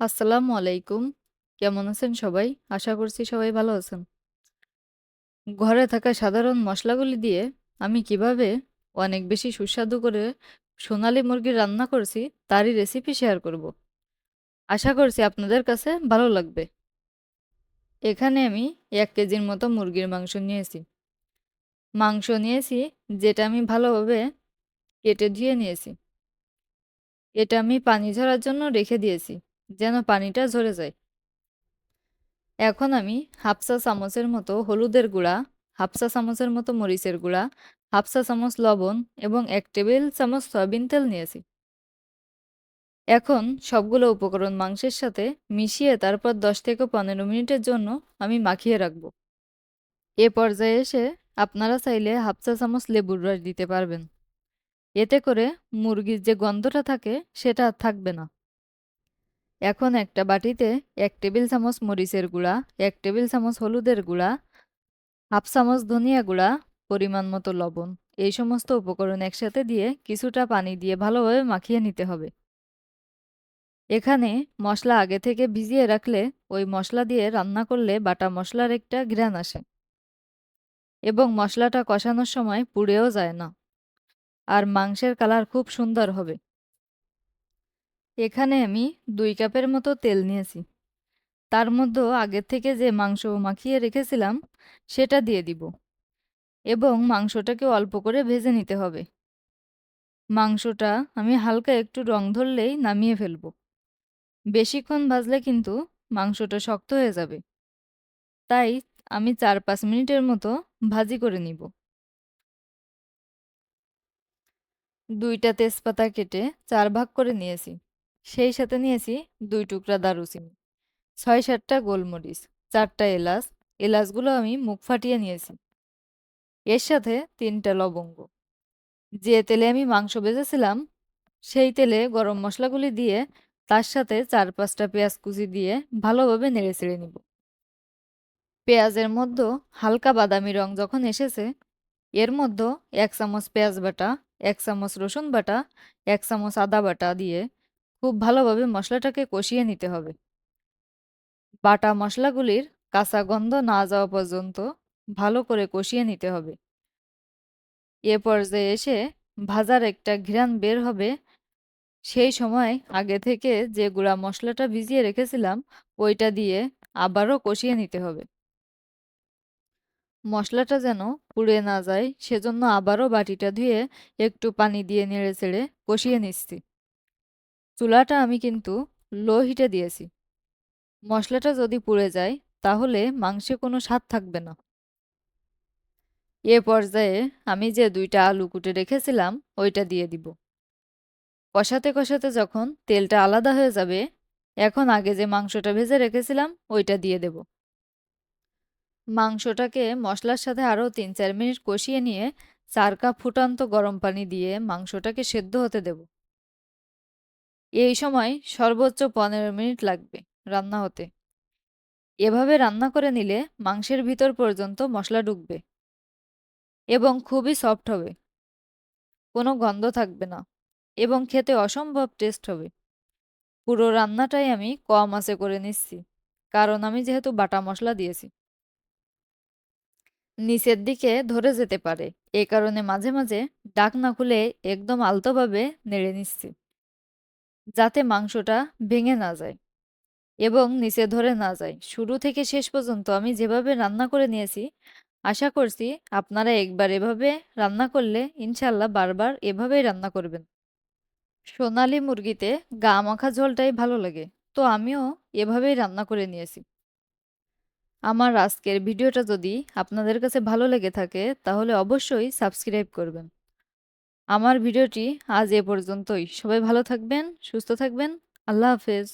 আসসালামু আলাইকুম। কেমন আছেন সবাই? আশা করছি সবাই ভালো আছেন। ঘরে থাকা সাধারণ মশলাগুলি দিয়ে আমি কীভাবে অনেক বেশি সুস্বাদু করে সোনালি মুরগি রান্না করছি তারই রেসিপি শেয়ার করব। আশা করছি আপনাদের কাছে ভালো লাগবে। এখানে আমি এক কেজির মতো মুরগির মাংস নিয়েছি। মাংস নিয়েছি যেটা আমি ভালোভাবে কেটে ধুয়ে নিয়েছি। এটা আমি পানি ঝরার জন্য রেখে দিয়েছি যেন পানিটা ঝরে যায়। এখন আমি হাফ চা চামচের মতো হলুদের গুঁড়া, হাফ চা চামচের মতো মরিচের গুঁড়া, হাফ চা চামচ লবণ এবং ১ টেবিল চামচ সয়াবিন তেল নিয়েছি। এখন সবগুলো উপকরণ মাংসের সাথে মিশিয়ে তারপর ১০ থেকে ১৫ মিনিটের জন্য আমি মাখিয়ে রাখব। এ পর্যায়ে এসে আপনারা চাইলে হাফ চা চামচ লেবুর রস দিতে পারবেন। এতে করে মুরগির যে গন্ধটা থাকে সেটা আর থাকবে না। এখন একটা বাটিতে এক টেবিল চামচ মরিচের গুঁড়া, এক টেবিল চামচ হলুদের গুঁড়া, হাফ চামচ ধনিয়া গুঁড়া, পরিমাণ মতো লবণ। এই সমস্ত উপকরণ একসাথে দিয়ে কিছুটা পানি দিয়ে ভালোভাবে মাখিয়ে নিতে হবে। এখানে মশলা আগে থেকে ভিজিয়ে রাখলে ওই মশলা দিয়ে রান্না করলে বাটা মশলার একটা ঘ্রাণ আসে এবং মশলাটা কষানোর সময় পুড়েও যায় না। আর মাংসের কালার খুব সুন্দর হবে। এখানে আমি দুই কাপের মতো তেল নিয়েছি। তার মধ্যেও আগের থেকে যে মাংস মাখিয়ে রেখেছিলাম, সেটা দিয়ে দিব এবং মাংসটাকে অল্প করে ভেজে নিতে হবে। মাংসটা আমি হালকা একটু রং ধরলেই নামিয়ে ফেলব। বেশিক্ষণ ভাজলে কিন্তু মাংসটা শক্ত হয়ে যাবে। তাই আমি চার পাঁচ মিনিটের মতো ভাজি করে নিব। দুইটা তেজপাতা কেটে চার ভাগ করে নিয়েছি। সেই সাথে নিয়েছি দুই টুকরা দারুচিনি, ছয় সাতটা গোলমরিচ, চারটা এলাচ, এলাচগুলো আমি মুখ ফাটিয়ে নিয়েছি। এর সাথে তিনটা লবঙ্গ। যে তেলে আমি মাংস ভেজেছিলাম, সেই তেলে গরম মশলাগুলি দিয়ে তার সাথে চার পাঁচটা পেঁয়াজ কুচি দিয়ে ভালোভাবে নেড়ে ছেড়ে নিব। পেঁয়াজের মধ্যে হালকা বাদামি রং যখন এসেছে, এর মধ্যে এক চামচ পেঁয়াজ বাটা, এক চামচ রসুন বাটা, এক চামচ আদা বাটা দিয়ে খুব ভালোভাবে মশলাটাকে কষিয়ে নিতে হবে। বাটা মশলাগুলির কাঁচা গন্ধ না যাওয়া পর্যন্ত ভালো করে কষিয়ে নিতে হবে। এ পর্যায়ে এসে ভাজার একটা ঘ্রাণ বের হবে। সেই সময় আগে থেকে যে গুঁড়া মশলাটা ভিজিয়ে রেখেছিলাম, ওইটা দিয়ে আবারও কষিয়ে নিতে হবে। মশলাটা যেন পুড়ে না যায়, সেজন্য আবারও বাটিটা ধুয়ে একটু পানি দিয়ে নেড়ে চেড়ে কষিয়ে নিচ্ছি। চুলাটা আমি কিন্তু লো হিটে দিয়েছি। মশলাটা যদি পুড়ে যায়, তাহলে মাংসে কোনো স্বাদ থাকবে না। এ পর্যায়ে আমি যে দুইটা আলু কুটে রেখেছিলাম, ওইটা দিয়ে দিব। কষাতে কষাতে যখন তেলটা আলাদা হয়ে যাবে, এখন আগে যে মাংসটা ভেজে রেখেছিলাম, ওইটা দিয়ে দেব। মাংসটাকে মশলার সাথে আরও তিন চার মিনিট কষিয়ে নিয়ে চার কাপ ফুটান্ত গরম পানি দিয়ে মাংসটাকে সেদ্ধ হতে দেব। এই সময় সর্বোচ্চ পনেরো মিনিট লাগবে রান্না হতে। এভাবে রান্না করে নিলে মাংসের ভিতর পর্যন্ত মশলা ঢুকবে এবং খুবই সফট হবে। কোনো গন্ধ থাকবে না এবং খেতে অসম্ভব টেস্ট হবে। পুরো রান্নাটাই আমি কম আঁচে করে নিচ্ছি, কারণ আমি যেহেতু বাটা মশলা দিয়েছি। নিচের দিকে ধরে যেতে পারে, এ কারণে মাঝে মাঝে ডাক না খুলে একদম আলতোভাবে নেড়ে নিচ্ছি। যাতে মাংসটা ভেঙে না যায় এবং নিচে ধরে না যায়। শুরু থেকে শেষ পর্যন্ত আমি যেভাবে রান্না করে নিয়েছি, আশা করছি আপনারা একবার এভাবে রান্না করলে ইনশাল্লাহ বারবার এভাবেই রান্না করবেন। সোনালি মুরগিতে গা মাখা ঝোলটাই ভালো লাগে, তো আমিও এভাবেই রান্না করে নিয়েছি। আমার আজকের ভিডিওটা যদি আপনাদের কাছে ভালো লেগে থাকে, তাহলে অবশ্যই সাবস্ক্রাইব করবেন। আমার ভিডিওটি আজ এ পর্যন্তই। সবাই ভালো থাকবেন সুস্থ থাকবেন। আল্লাহ হাফেজ।